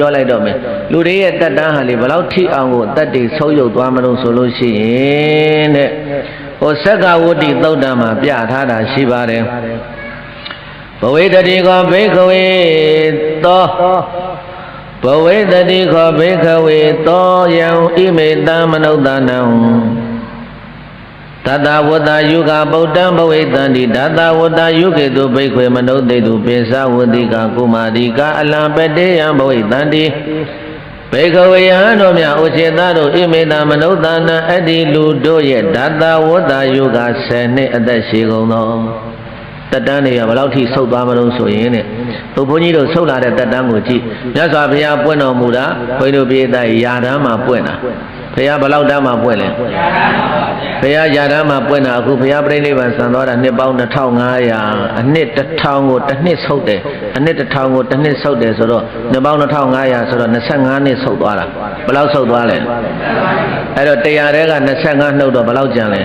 ပြောလိုက်တော့မယ်လူတွေရဲ့တက်တန်းဟာလေဘလောက်ထိအောင်ကိုတက်တွေဆုံးယုတ်သွားမလို့ဆိုလို့ရှိရင်တဲ့ဟိုသက္ကဝတ္တိသုတ်တံမှာပြထားတာရှိပါတယ်ဘဝေတတိကောဘေခဝေသောဘဝေတတိခောဘေခဝေသောယံဣမေတံမနုဿာနံ တတဝတ္တယုဂဗုဒ္ဓံဘဝေတံတိတတဝတ္တယုကေတုဘိက္ခွေမနုဿေတုပိစဝတိကကုမာရိကအလံပတေယံဘဝေတံတိဘေကဝေယံတို့မြဥစေတတို့ဣမေတမနုဿာနံအတ္တိလူတို့ရဲ့ဓာတဝတ္တယုဂ10နှစ်အသက်ရှိကုန်သောတက်တန်းတွေကဘယ်လောက်ထိဆုတ်သွားမလို့ဆိုရင်တဲ့သူဘုန်းကြီးတို့ဆုတ်လာတဲ့တက်တန်းကိုကြည့်မြတ်စွာဘုရားပွင့်တော်မူတာဘုန်းကြီးတို့ပြည်သားရာဓမ်းမှာပွင့်တာ ဘုရားဘယ်လောက်တန်းမှာပွင့်လဲဘုရားရာဓမ်းမှာပွင့်တာအခုဘုရားပြိဋိဘံဆံသွားတာနှစ်ပေါင်း2500အနှစ်1000ကိုတစ်နှစ်ဆုတ်တယ်အနှစ်1000ကိုတစ်နှစ်ဆုတ်တယ်ဆိုတော့နှစ်ပေါင်း2500ဆိုတော့25နှစ်ဆုတ်သွားတာဘယ်လောက်ဆုတ်သွားလဲအဲ့တော့တရားတဲက25နှုတ်တော့ဘယ်လောက်ကျန်လဲ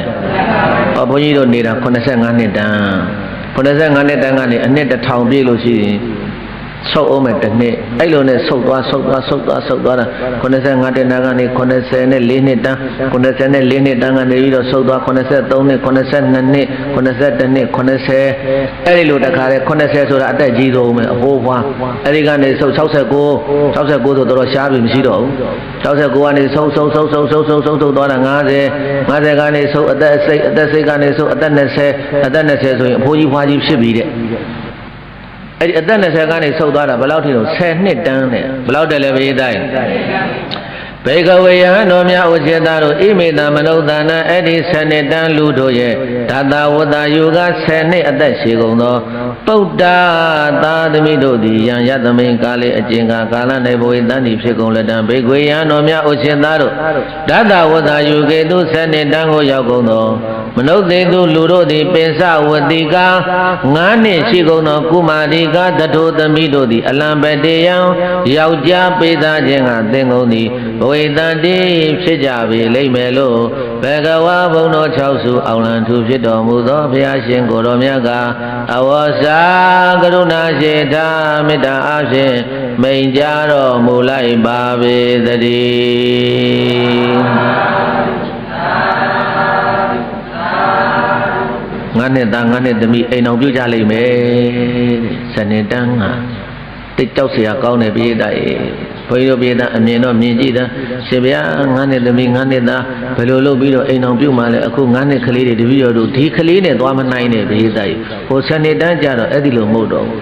ဟောဘုန်းကြီးတို့နေတာ85နှစ်တန်း85နှစ်တန်းကနေအနှစ်1000ပြည့်လို့ရှိရင် ဆုတ်အောင်မယ်တစ်နှစ်အဲ့လိုနဲ့ဆုတ်သွားဆုတ်သွားဆုတ်သွားဆုတ်သွားတာ85တန်းကနေ94နဲ့4နှစ်တန်း94နှစ်တန်းကနေပြီးတော့ဆုတ်သွား83နှစ်92နှစ်91နှစ်90အဲ့ဒီလိုတခါလဲ90ဆိုတာအသက်ကြီးဆုံးပဲအဖိုးဖွားအဲ့ဒီကနေဆုတ်69 69ဆိုတော့တော်ရှားပြီမရှိတော့ဘူး69ကနေဆုံးဆုံးဆုံးဆုံးဆုံးဆုံးဆုံးဆုံးသွားတာ90 50ကနေဆုံးအသက်အစိတ်အသက်စိတ်ကနေဆုံးအသက်20အသက်20ဆိုရင်အဖိုးကြီးဖွားကြီးဖြစ်ပြီတဲ့ အဲ့ဒီအသက်20ကနေဆုတ်သွားတာဘယ်လောက်ထိတော့10နှစ်တန်းနဲ့ဘယ်လောက်တယ်လဲဘေးတိုင်းဘေကဝေယံတော်များဥစေတာတို့ဣမိတမနုဿာနအဲ့ဒီ10နှစ်တန်းလူတို့ရဲ့ဒါတာဝတ္တယုက10နှစ်အသက်ရှိကုန်သော ပုဒ္ဒါသာသမီတို့သည်ယံယသမိန်ကာလေအကျင်္ကာကာလ၌ဘဝေတန်တိဖြစ်ကုန်လက်တံဘေကဝေယံတော်များဥစေတာတို့ဒါတာဝတ္တယုကေသူ10နှစ်တန်းကိုရောက်ကုန်သောမနုဿေသူလူတို့သည်ပင်စဝတိကာ9နှစ်ရှိကုန်သောကုမာရိကာတထိုသမီးတို့သည်အလံပတေယံယောက်ျားပေးသားခြင်းကသင်ကုန်သည်ဘဝေတန်တိဖြစ်ကြပေလိမ့်မယ်လို့ဘဂဝါဘုံတော်၆စုအောင်လံထူဖြစ်တော်မူသောဘုရားရှင်ကိုယ်တော်မြတ်ကအဝေါစာကရုဏာရှိတာမေတ္တာအားဖြင့်မိန်ကြတော်မူလိုက်ပါပေသတည်းငါနဲ့သားငါနဲ့သမီးအိမ်အောင်ပြုကြလိမ့်မယ်တဲ့ဇနေတန်းကတိတ်တောက်เสียကောင်းတယ်ပြေးတာရေ ဘုန်းကြီးတို့ပြေးတာအမြင်တော့မြင်ကြည့်တာရှင်ဗျာငါနဲ့သမီးငါနဲ့သားဘယ်လိုလုပ်ပြီးတော့အိမ်အောင်ပြုမှလဲအခုငါနဲ့ကလေးတွေတပည့်တော်တို့ဒီကလေးနဲ့သွားမနိုင်နဲ့ပြေးတာရေဟိုဇနေတန်းကြတော့အဲ့ဒီလိုမဟုတ်တော့ဘူး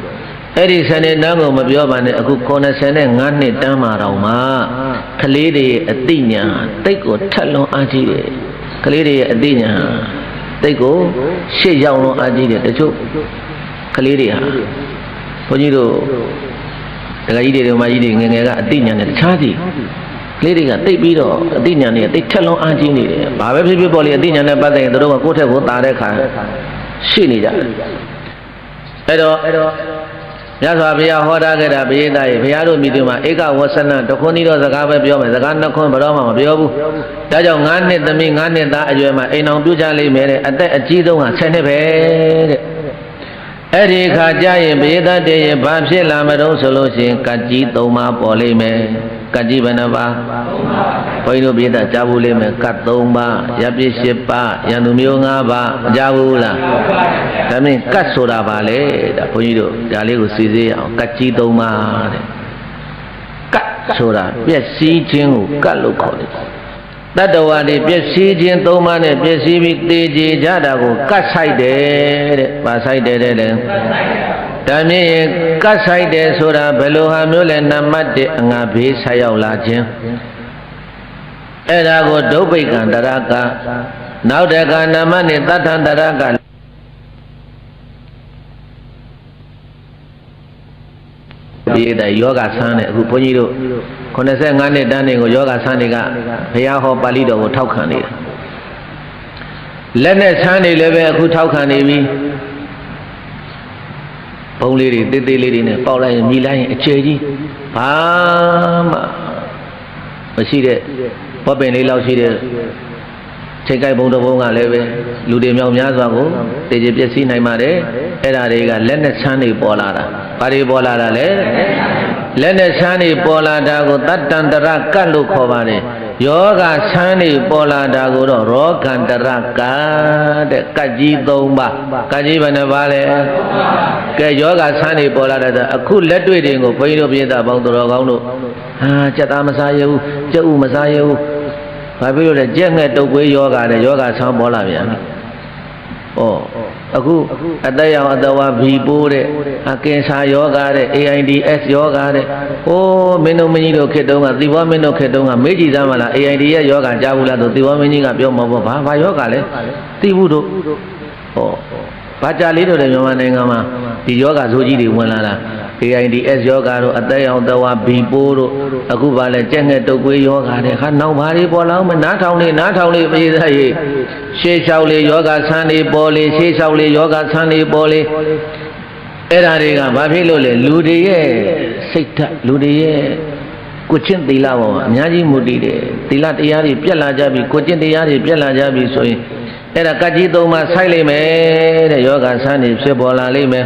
အဲ့ဒီဇနေတန်းကိုမပြောပါနဲ့အခု95နှစ်တန်းမှာတော့မှကလေးတွေရဲ့အသိဉာဏ်တိတ်ကိုထက်လွန်အားကြီးတယ်ကလေးတွေရဲ့အသိဉာဏ်တိတ်ကိုရှေ့ရောက်လွန်အားကြီးတယ်တချို့ကလေးတွေဟာဘုန်းကြီးတို့ ဒကာကြီးတွေဓမ္မကြီးတွေငယ်ငယ်ကအသိဉာဏ်နဲ့တခြားစီကလေးတွေကတိတ်ပြီးတော့အသိဉာဏ်တွေတိတ်ထက်လွန်အားကြီးနေတယ်။ဘာပဲဖြစ်ဖြစ်ပေါ်လေအသိဉာဏ်နဲ့ပတ်သက်ရင်တို့ကကိုယ့်ထက်ကိုယ်သာတဲ့ခါရှိနေကြတယ်။အဲ့တော့မြတ်စွာဘုရားဟောထားခဲ့တာဘုရားသားရေဘုရားတို့မိသူမှာဧကဝဆနတခွန်းဤတော့စကားပဲပြောမယ်စကားနှစ်ခွန်းဘယ်တော့မှမပြောဘူး။ဒါကြောင့်9နှစ်သမီး9နှစ်သားအရွယ်မှာအိမ်အောင်ပြုကြလိမ့်မယ်တဲ့အသက်အကြီးဆုံးက10နှစ်ပဲတဲ့။ အဲ့ဒီခါကျရင်ဘေဒတည်းရဘာဖြစ်လာမတော့ဆိုလို့ရှိရင်ကကြီး၃ပါးပေါ်လိမ့်မယ်ကကြီးဘယ်နှပါးဘုန်းကြီးတို့ဘေဒကြားဘူးလိမ့်မယ်ကတ်၃ပါးရပြည့်၈ပါးရန်သူမျိုး၅ပါးကြားဘူးလားဒါမင်းကတ်ဆိုတာပါလေဒါဘုန်းကြီးတို့ဒါလေးကိုစီစေးရအောင်ကတ်ကြီး၃ပါးတဲ့ကတ်ဆိုတာပျက်စီးခြင်းကိုကတ်လို့ခေါ်တယ် တတ္တဝါတွေပျက်စီးခြင်းသုံးပါးနဲ့ပျက်စီးပြီးတေကြည်ကြတာကိုကတ်ဆိုင်တယ်တဲ့။ဘာဆိုင်တယ်တဲ့လဲ။ဒါမြင်ရင်ကတ်ဆိုင်တယ်ဆိုတာဘယ်လိုဟာမျိုးလဲနံပါတ်1အငါဘေးဆက်ရောက်လာခြင်း။အဲ့ဒါကိုဒုဗ္ဗိကံတရကနောက်တကနံပါတ်2တထံတရက ဒီတဲ့ယောဂဆန်းတဲ့အခုဘုန်းကြီးတို့85နှစ်တန်းနေကိုယောဂဆန်းတွေကဘုရားဟောပါဠိတော်ကိုထောက်ခံနေတာလက်နဲ့ဆန်းနေလည်းပဲအခုထောက်ခံနေပြီဘုံလေးတွေတေးသေးလေးတွေနဲ့ပေါက်လိုက်ရင်မြည်လိုက်ရင်အခြေကြီးဘာမှမရှိတဲ့ဘောပင်လေးလောက်ရှိတဲ့ ချိန်ကိုက်ဘုံတစ်ဘုံကလည်းပဲလူတွေမြောက်များစွာကိုတေကြပြည့်စည်နိုင်ပါတယ်အဲ့ဒါတွေကလက်နဲ့ဆန်းနေပေါ်လာတာဘာတွေပေါ်လာတာလဲလက်နဲ့ဆန်းနေပေါ်လာတာကိုတတ္တန္တရကတ်လို့ခေါ်ပါတယ်ယောဂဆန်းနေပေါ်လာတာကိုတော့ရောဂန္တရကတ်တဲ့ကတ်ကြီး၃ပါးကတ်ကြီးဘယ်နှပါးလဲကဲယောဂဆန်းနေပေါ်လာတဲ့အခုလက်တွေ့တွေကိုဘုန်းကြီးတို့ပြည်သားပေါင်းတော်ကောင်းတို့ဟာစက်သားမစားရဘူးကြက်ဥမစားရဘူး ဘာဖြစ်လို့လဲကြက်ငှက်တုပ်ကွေးယောဂတဲ့ယောဂဆန်းပေါ်လာပြန်ပြီဩအခုအသက်ရောင်အသက်ဝါဘီပိုးတဲ့အကင်ဆာယောဂတဲ့ AIDS ယောဂတဲ့ဟိုးမင်းတို့မင်းကြီးတို့ခေတ်တုန်းကသီဘောမင်းတို့ခေတ်တုန်းကမေးကြည့်သားမလား AIDS ရဲ့ယောဂကြားဘူးလားဆိုသီဘောမင်းကြီးကပြောမှာပေါ့ဘာဘာယောဂလဲသိဘူးတို့ဟောဘာကြလေးတို့လည်းမြန်မာနိုင်ငံမှာဒီယောဂဇိုးကြီးတွေဝင်လာတာ AIDS ယောဂတို့အသက်ရောင်အသက်ဝါဘီပိုးတို့အခုဗာလဲကြက်ငှက်တုပ်ကွေးယောဂတဲ့ဟာနောက်ဘာတွေပေါ်လာအောင်မနားထောင်နေနားထောင်နေပြေးသားရေးရှေးလျှောက်လေယောဂဆန်းနေပေါ်လေရှေးလျှောက်လေယောဂဆန်းနေပေါ်လေအဲ့ဓာတွေကဘာဖြစ်လို့လဲလူတွေရဲ့စိတ်ဓာတ်လူတွေရဲ့ကိုချင်းသီလပေါ်မှာအများကြီးမူတည်တယ်သီလတရားတွေပြက်လာကြပြီကိုချင်းတရားတွေပြက်လာကြပြီဆိုရင်အဲ့ဒါကကြီးသုံးပါဆိုင်လိမ့်မယ်တဲ့ယောဂဆန်းနေဖြစ်ပေါ်လာလိမ့်မယ်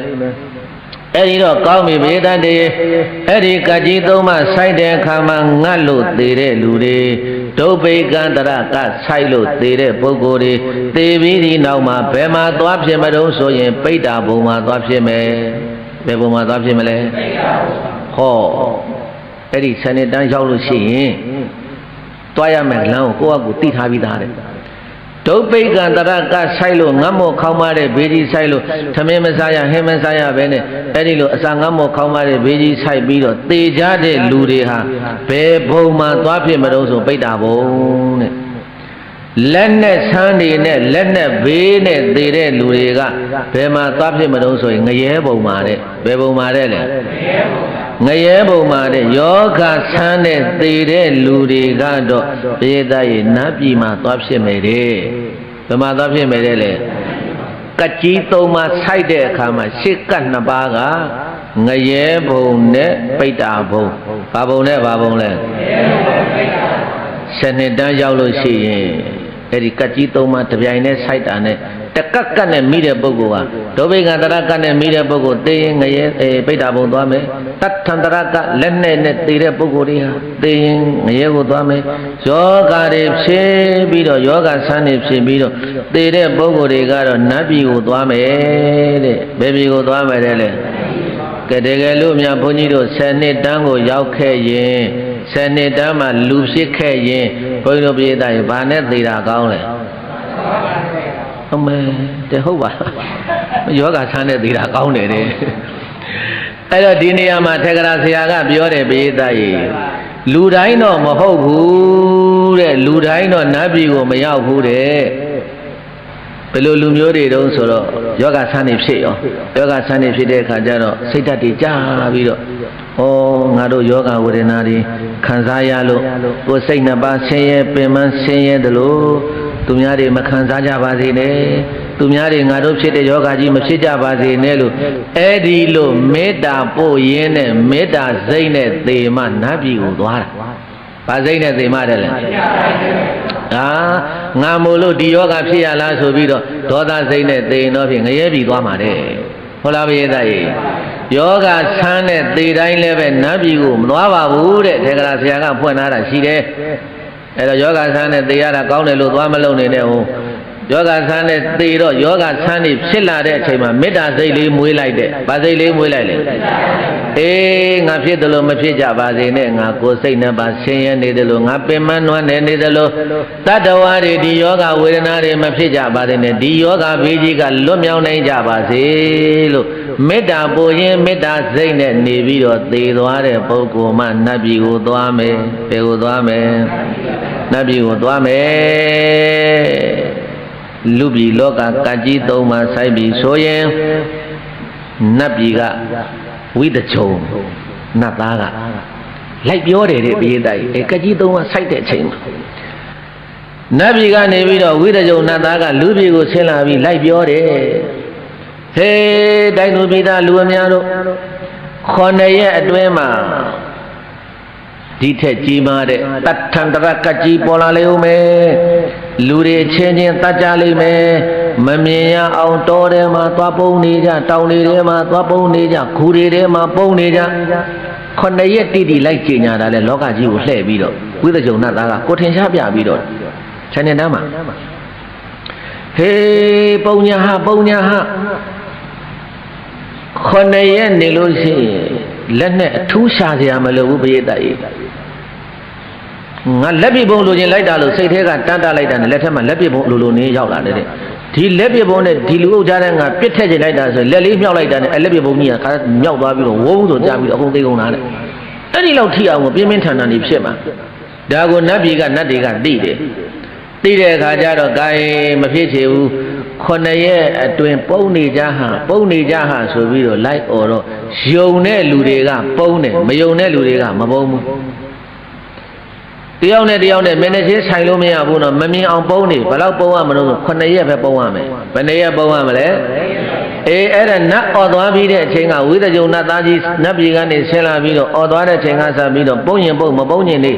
အဲ့ဒီတော့ကောင်းပြီဘေဒတ်တွေအဲ့ဒီကကြီးသုံးပါဆိုင်တဲ့အခါမှာငတ်လို့သေးတဲ့လူတွေဒုဗေကံတရကဆိုင်လို့သေးတဲ့ပုဂ္ဂိုလ်တွေသေပြီးဒီနောက်မှာဘယ်မှာသွားဖြစ်မတုံးဆိုရင်ပိဋ္ဌာဘုံမှာသွားဖြစ်မယ်ဘယ်ဘုံမှာသွားဖြစ်မလဲဟောအဲ့ဒီစနေတန်းရောက်လို့ရှိရင်တွားရမယ်လမ်းကိုကိုယ့်အကူတိထားပြီးသားတဲ့ ဒုပိကံတရကဆိုင်လို့ငတ်မောခေါင်းမတဲ့ဘေးကြီးဆိုင်လို့သမင်းမစားရဟင်းမစားရပဲနဲ့အဲ့ဒီလိုအစာငတ်မောခေါင်းမတဲ့ဘေးကြီးဆိုင်ပြီးတော့တေကြတဲ့လူတွေဟာဘယ်ဘုံမှာသွားဖြစ်မလို့ဆိုပိဋ္ဌာဘုံတဲ့လက်နဲ့ဆန်းနေနဲ့လက်နဲ့ဘေးနဲ့သေတဲ့လူတွေကဘယ်မှာသွားဖြစ်မလို့ဆိုရင်ငရဲဘုံမှာတဲ့ဘယ်ဘုံမှာတဲ့လဲငရဲဘုံ မှာတဲ့ယောဂဆန်းတဲ့သေတဲ့လူတွေကတော့ပြေးသားရဲ့နတ်ပြည်မှာသွားဖြစ်မယ်တဲ့ဘယ်မှာသွားဖြစ်မယ်တဲ့လဲကကြီးသုံးပါဆိုက်တဲ့အခါမှာရှစ်ကတ်နှစ်ပါးကငရဲဘုံနဲ့ပိတ္တာဘုံဘာဘုံနဲ့ဘာဘုံလဲဆယ်နှစ်တန်းရောက်လို့ရှိရင်အဲ့ဒီကတ်ကြီးသုံးပါတပြိုင်နဲ့ဆိုက်တာနဲ့ တကက်ကတ်နဲ့မိတဲ့ပုဂ္ဂိုလ်ဟာဒုဗေကံတရကတ်နဲ့မိတဲ့ပုဂ္ဂိုလ်သေရင်ငရဲအေပိတ္တာဘုံသွားမယ်တတ်ထန္တရကလက်နဲ့နဲ့သေတဲ့ပုဂ္ဂိုလ်တွေဟာသေရင်ငရဲကိုသွားမယ်ယောဂတွေဖြစ်ပြီးတော့ယောဂဆန်းတွေဖြစ်ပြီးတော့သေတဲ့ပုဂ္ဂိုလ်တွေကတော့နတ်ပြည်ကိုသွားမယ်တဲ့ဘယ်ပြည်ကိုသွားမယ်တဲ့လဲကဲတကယ်လို့မြတ်ဘုန်းကြီးတို့10နှစ်တန်းကိုရောက်ခဲ့ရင်10နှစ်တန်းမှာလူဖြစ်ခဲ့ရင်ဘုန်းကြီးတို့ပြည်သားရေဘာနဲ့သေတာကောင်းလဲ အမေတဲ့ဟုတ်ပါယောဂဆန်းနဲ့သေတာကောင်းတယ်တဲ့အဲ့တော့ဒီနေရာမှာထေကရာဆရာကပြောတယ်ပြည်သားရေလူတိုင်းတော့မဟုတ်ဘူးတဲ့လူတိုင်းတော့နတ်ပြည်ကိုမရောက်ဘူးတဲ့ဘယ်လိုလူမျိုးတွေတုံးဆိုတော့ယောဂဆန်းနေဖြစ်ရောယောဂဆန်းနေဖြစ်တဲ့အခါကျတော့စိတ်ဓာတ်တွေကြာပြီးတော့ဩငါတို့ယောဂဝေဒနာတွေခံစားရလို့ကိုယ်စိတ်နှစ်ပါးဆင်းရဲပင်ပန်းဆင်းရဲတယ်လို့ သူများတွေမခံစားကြပါစေနဲ့သူများတွေငါတို့ဖြစ်တဲ့ယောဂကြီးမဖြစ်ကြပါစေနဲ့လို့အဲ့ဒီလိုမေတ္တာပို့ရင်းနဲ့မေတ္တာစိတ်နဲ့သေမနတ်ပြည်ကိုသွားတာဘာစိတ်နဲ့သေမတယ်လဲဟာငါမို့လို့ဒီယောဂဖြစ်ရလားဆိုပြီးတော့ဒေါသစိတ်နဲ့သေရင်တော့ဖြင့်ငရဲပြည်သွားမှာတဲ့ဟုတ်လားဘုရားသားကြီးယောဂဆန်းတဲ့သေတိုင်းလည်းပဲနတ်ပြည်ကိုမသွားပါဘူးတဲ့ထေကရာဆရာကဖွင့်ထားတာရှိတယ် အဲ့တော့ယောဂဆန်းတဲ့သေရတာကောင်းတယ်လို့သွားမလုံးနေနဲ့ဟိုယောဂဆန်းနဲ့သေတော့ယောဂဆန်းနေဖြစ်လာတဲ့အချိန်မှာမေတ္တာစိတ်လေးမွေးလိုက်တဲ့ဗာစိတ်လေးမွေးလိုက်လေအေးငါဖြစ်တယ်လို့မဖြစ်ကြပါစေနဲ့ငါကိုယ်စိတ်နဲ့ပါဆင်းရဲနေတယ်လို့ငါပင်မနွမ်းနေနေတယ်လို့တတ္တဝါတွေဒီယောဂဝေဒနာတွေမဖြစ်ကြပါစေနဲ့ဒီယောဂဘေးကြီးကလွတ်မြောက်နိုင်ကြပါစေလို့မေတ္တာပို့ရင်မေတ္တာစိတ်နဲ့နေပြီးတော့သေသွားတဲ့ပုဂ္ဂိုလ်မှနတ်ပြည်ကိုသွားမယ်ဘယ်ကိုသွားမယ် နတ်ပြည်ကိုသွားမယ်လူပြည်လောကကကြီးသုံးပါးဆိုင်ပြီးဆိုရင်နတ်ပြည်ကဝိတချုံနတ်သားကလိုက်ပြောတယ်တဲ့ပြေးတိုက်အဲကကြီးသုံးပါးဆိုင်တဲ့အချိန်မှာနတ်ပြည်ကနေပြီးတော့ဝိတချုံနတ်သားကလူပြည်ကိုဆင်းလာပြီးလိုက်ပြောတယ်ဟေးတိုင်းသူပြည်သားလူအများတို့ခொနှစ်ရက်အတွင်းမှာ ဒီထက်ကြီးမားတဲ့တတ်ထန္တရကကြီးပေါ်လာလေဦးမယ်လူတွေချင်းချင်းတတ်ကြလိမ့်မယ်မမြင်ရအောင်တောထဲမှာသွားပုံနေကြတောင်တွေထဲမှာသွားပုံနေကြခူတွေထဲမှာပုံနေကြခုနှစ်ရက်တိတိလိုက်ကြင်ညာတာလဲလောကကြီးကိုလှည့်ပြီးတော့ဝိသကြုံနတ်သားကကိုထင်ရှားပြပြီးတော့ခြံနေတမ်းမှာဟေးပုံညာဟာပုံညာဟာခုနှစ်ရက်နေလို့ရှိရင်လက်နဲ့အထူးရှာစရာမလိုဘူးပရိသတ်ကြီး ငါလက်ပြပုံလိုချင်လိုက်တာလို့စိတ်ထဲကတန်းတလိုက်တာနဲ့လက်ထက်မှာလက်ပြပုံလိုလိုနေရောက်လာတယ်တဲ့ဒီလက်ပြပုံနဲ့ဒီလူအုပ်ကြားတဲ့ငါပြစ်ထက်ချင်လိုက်တာဆိုရင်လက်လေးမြောက်လိုက်တာနဲ့အလက်ပြပုံကြီးကခါမြောက်သွားပြီးတော့ဝုန်းဆိုကြားပြီးတော့အကုန်သိကုန်တာတဲ့အဲ့ဒီလောက်ထိအောင်ကိုပြင်းပြင်းထန်ထန်နေဖြစ်မှာဒါကိုနတ်ပြည်ကနတ်တွေကသိတယ်သိတဲ့အခါကျတော့ဂိုင်းမဖြစ်ချေဘူးခုနှစ်ရက်အတွင်ပုံနေကြဟာပုံနေကြဟာဆိုပြီးတော့လိုက်អော်တော့ယုံတဲ့လူတွေကပုံတယ်မယုံတဲ့လူတွေကမပုံဘူး တယောက်နဲ့တယောက်နဲ့မင်းနဲ့ချင်းဆိုင်လို့မရဘူးနော်မမြင်အောင်ပုံနေဘယ်လောက်ပုံရမလို့ဆိုခုနှစ်ရက်ပဲပုံရမယ်ဘယ်နှစ်ရက်ပုံရမလဲအေးအဲ့ဒါနတ်អော်သွားပြီးတဲ့အချိန်ကဝိသကြုံနတ်သားကြီးနတ်ပြည်ကနေဆင်းလာပြီးတော့អော်သွားတဲ့အချိန်ကစပြီးတော့ပုံရင်ပုံမပုံရင်နေ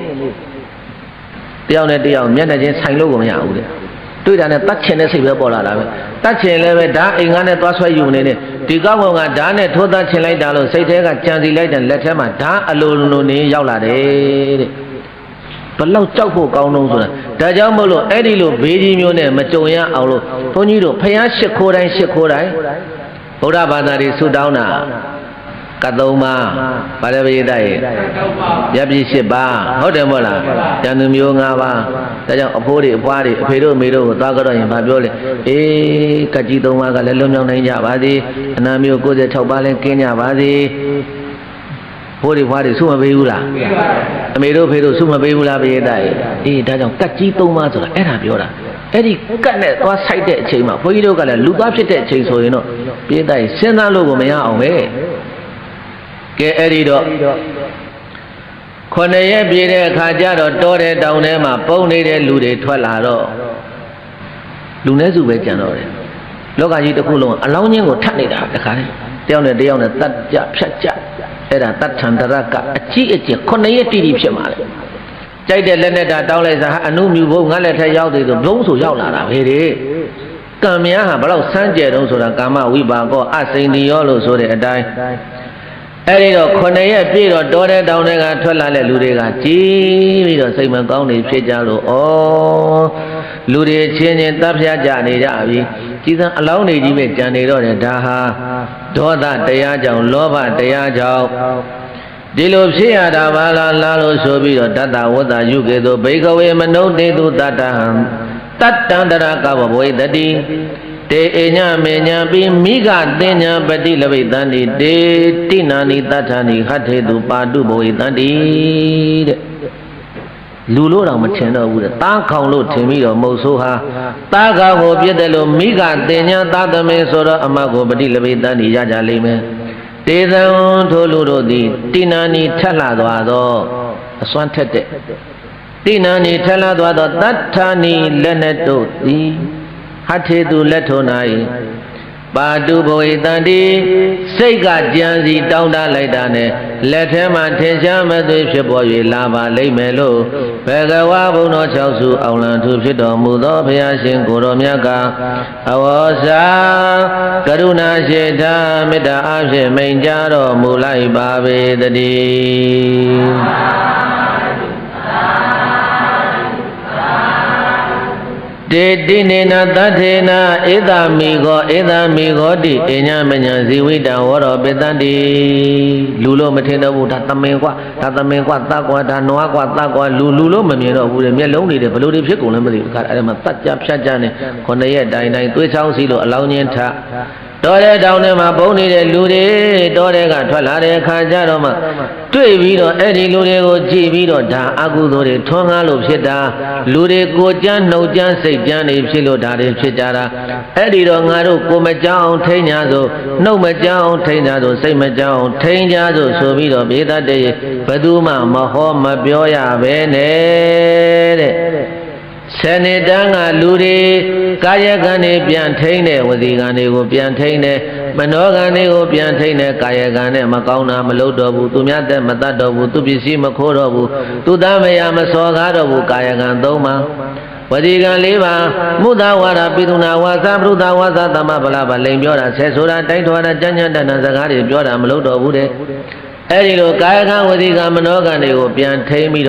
တယောက်နဲ့တယောက်မျက်နှာချင်းဆိုင်လို့ကိုမရဘူးတဲ့တွေ့တာနဲ့တတ်ချင်တဲ့စိတ်ပဲပေါ်လာတာပဲတတ်ချင်လည်းပဲဓာအိမ်ကနဲ့သွားဆွဲယူနေတယ်ဒီကောက်ကောင်ကဓာနဲ့ထိုးတတ်ချင်လိုက်တာလို့စိတ်ထဲကကြံစီလိုက်တဲ့လက်ထဲမှာဓာအလိုလိုနေရောက်လာတယ်တဲ့ ဘလောက်ကြောက်ဖို့ကောင်းတော့ဆိုတာဒါကြောင့်မို့လို့အဲ့ဒီလိုဘေးကြီးမျိုးနဲ့မကြုံရအောင်လို့ဘုန်းကြီးတို့ဖျားရှ िख ိုးတိုင်းရှ िख ိုးတိုင်းဗုဒ္ဓဘာသာတွေဆုတောင်းတာကသုံးပါဗာရပိဒရဲ့ရပြည့်၈ပါးဟုတ်တယ်မို့လားကျန်သူမျိုး၅ပါးဒါကြောင့်အဖိုးတွေအဖွားတွေအဖေတို့အမေတို့ကိုသွားကြတော့ရင်ဗာပြောလေအေးကကြီးသုံးပါးကလည်းလွတ်မြောက်နိုင်ကြပါစေအနာမျိုး96ပါးလည်းကင်းကြပါစေ ဘိုးတွေဖွားတွေဆုမပေးဘူးလားအမေတို့ဖေတို့ဆုမပေးဘူးလားပိဒရဲ့အေးဒါကြောင့်ကကြီးသုံးပါးဆိုတာအဲ့ဒါပြောတာအဲ့ဒီကတ်နဲ့သွားဆိုင်တဲ့အချိန်မှာဘုန်းကြီးတို့ကလည်းလူသားဖြစ်တဲ့အချိန်ဆိုရင်တော့ပိဒရဲ့စဉ်းစားလို့ကိုမရအောင်ပဲကဲအဲ့ဒီတော့ခုနှစ်ရက်ပြည့်တဲ့အခါကျတော့တောတဲ့တောင်ထဲမှာပုံနေတဲ့လူတွေထွက်လာတော့လူနည်းစုပဲကြံတော့တယ်လောကကြီးတစ်ခုလုံးအလောင်းချင်းကိုထပ်နေတာတခါတည်းတယောက်နဲ့တယောက်နဲ့တတ်ကြဖြတ်ကြ အဲ့ဒါတတ်ထန္တရကအကြီးအကျယ်ခုနှစ်ရက်တိတိဖြစ်မှာလေကြိုက်တဲ့လက်နဲ့တာတောင်းလိုက်စားအနုမြူဘုံငါလက်ထက်ရောက်သေးဆိုဘုံဆိုရောက်လာတာပဲတဲ့ကံများဟာဘလောက်စမ်းကြယ်တုံးဆိုတာကာမဝိပါကောအစိန်တိရောလို့ဆိုတဲ့အတိုင်း အဲ့ဒီတော့ခုနှစ်ရက်ပြည့်တော့တောတဲ့တောင်တွေကထွက်လာတဲ့လူတွေကကြီးပြီးတော့စိတ်မကောင်းနေဖြစ်ကြလို့ဩလူတွေချင်းချင်းတပ်ဖြတ်ကြနေကြပြီကြီးစံအလောင်းနေကြီးပဲကြံနေတော့တယ်ဒါဟာဒေါသတရားကြောင့်လောဘတရားကြောင့်ဒီလိုဖြစ်ရတာပါလားလားလို့ဆိုပြီးတော့တတ္တဝတ္တယုကေသောဘိကဝေမနုတေတုတတ္တဟံတတ္တန္တရကဝဘဝေတတိ တေအညမေညာပိမိဂတင်ညာပတိလဘိတန္တိတေတိနာနိတထာနိဟထေတုပါတုဘဝေတန္တိတဲ့လူလို့တော့မထင်တော့ဘူးတဲ့တားခေါင်လို့ထင်ပြီးတော့မဟုတ်ဆိုးဟာတားခေါင်ကိုပြည့်တယ်လို့မိဂတင်ညာသာသမင်ဆိုတော့အမကိုပတိလဘိတန္တိရကြလိမ့်မယ်တေသံထိုလူတို့သည်တိနာနိထက်လာသွားသောအစွမ်းထက်တဲ့တိနာနိထက်လာသွားသောတတ္ထာနိလက်နဲ့တို့သည် ဟထေသူလက်ထုံ၌ပါတုဘဝေတန္တိစိတ်ကကြံစီတောင်းတလိုက်တာနဲ့လက်ထဲမှာထင်ရှားမသွေဖြစ်ပေါ်၍လာပါလိမ့်မယ်လို့ဘဂဝါဘုံတော်၆စုအောင်လံသူဖြစ်တော်မူသောဘုရားရှင်ကိုတော်မြတ်ကအဝေါစာကရုဏာရှိတာမေတ္တာအဖြင့်မိန်ကြတော်မူလိုက်ပါပေတည်း တေတိနေနသတ္ထေနဧတမိကောဧတမိကောတိအညမညာဇီဝိတံဝရောပိတံတိလူလို့မထင်တော့ဘူးဒါသမင်ကွာဒါသမင်ကွာသတ်ကွာဒါနွားကွာသတ်ကွာလူလူလို့မမြင်တော့ဘူးလေမျက်လုံးတွေဘယ်လိုတွေဖြစ်ကုန်လဲမသိဘူးခါအဲ့ဒါမှတတ်ကြဖြတ်ကြနေခုနှစ်ရက်တိုင်တိုင်သွေးချောင်းစီလို့အလောင်းချင်းထ တော်တဲ့တောင်ထဲမှာပုံနေတဲ့လူတွေတော်တဲ့ကထွက်လာတဲ့အခါကျတော့မှတွေ့ပြီးတော့အဲ့ဒီလူတွေကိုကြည့်ပြီးတော့ဒါအကုသိုလ်တွေထွန်းကားလို့ဖြစ်တာလူတွေကိုကြမ်းနှုတ်ကြမ်းစိတ်ကြမ်းတွေဖြစ်လို့ဒါတွေဖြစ်ကြတာအဲ့ဒီတော့ငါတို့ကိုမကြောက်အောင်ထိန်းကြဆိုနှုတ်မကြောက်အောင်ထိန်းကြဆိုစိတ်မကြောက်အောင်ထိန်းကြဆိုဆိုပြီးတော့ဘေးသတ္တရေဘယ်သူမှမဟောမပြောရပဲနဲ့တဲ့ ဆယ်နှစ်တန်းကလူတွေကာယကံတွေပြန်ထိန်းတဲ့ဝစီကံတွေကိုပြန်ထိန်းတဲ့မနောကံတွေကိုပြန်ထိန်းတဲ့ကာယကံနဲ့မကောင်းတာမလုပ်တော့ဘူးသူများတဲ့မတတ်တော့ဘူးသူပစ္စည်းမခိုးတော့ဘူးသူသားမယားမစော်ကားတော့ဘူးကာယကံသုံးပါဝတိကံ၄ပါးမုဒ္ဒဝါဒပိသုနာဝါစာပရုဒဝါစာသမဗလာဗလိန်ပြောတာဆဲဆိုတာတိုက်ထွားတာကြမ်းကြမ်းတန်တန်စကားတွေပြောတာမလုပ်တော့ဘူးတဲ့အဲ့ဒီလိုကာယကံဝစီကံမနောကံတွေကိုပြန်ထိမ့်ပြီးတော့